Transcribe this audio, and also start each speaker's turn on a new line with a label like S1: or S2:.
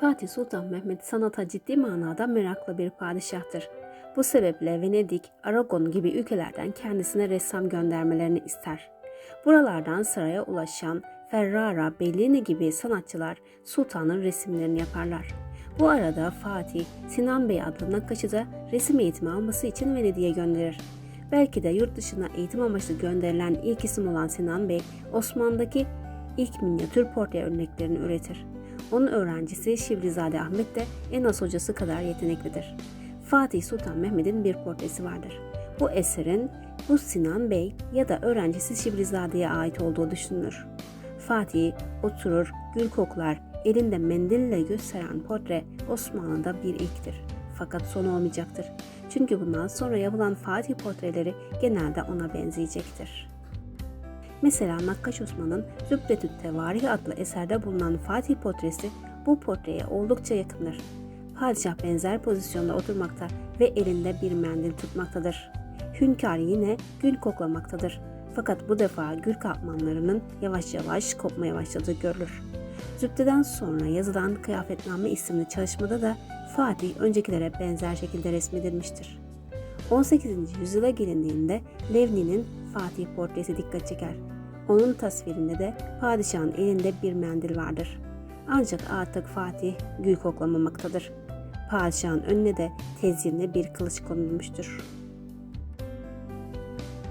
S1: Fatih Sultan Mehmet sanata ciddi manada meraklı bir padişahtır. Bu sebeple Venedik, Aragon gibi ülkelerden kendisine ressam göndermelerini ister. Buralardan saraya ulaşan Ferrara, Bellini gibi sanatçılar sultanın resimlerini yaparlar. Bu arada Fatih, Sinan Bey adlı nakkaşı da resim eğitimi alması için Venedik'e gönderir. Belki de yurt dışına eğitim amaçlı gönderilen ilk isim olan Sinan Bey, Osmanlı'daki ilk minyatür portre örneklerini üretir. Onun öğrencisi Şivrizade Ahmet de en az hocası kadar yeteneklidir. Fatih Sultan Mehmet'in bir portresi vardır. Bu eserin bu Sinan Bey ya da öğrencisi Şivrizade'ye ait olduğu düşünülür. Fatih oturur, gül koklar, elinde mendille gösteren portre Osmanlı'da bir ilktir. Fakat son olmayacaktır. Çünkü bundan sonra yapılan Fatih portreleri genelde ona benzeyecektir. Mesela Nakkaş Osman'ın Zübbetü Tevarih adlı eserde bulunan Fatih portresi bu portreye oldukça yakındır. Padişah benzer pozisyonda oturmakta ve elinde bir mendil tutmaktadır. Hünkâr yine gül koklamaktadır. Fakat bu defa gül katmanlarının yavaş yavaş kopmaya başladığı görülür. Zübdeden sonra yazılan Kıyafetname isimli çalışmada da Fatih öncekilere benzer şekilde resmedilmiştir. 18. yüzyıla gelindiğinde Levni'nin Fatih portresi dikkat çeker. Onun tasvirinde de padişahın elinde bir mendil vardır. Ancak artık Fatih gül koklamamaktadır. Padişahın önüne de tezyinli bir kılıç konulmuştur.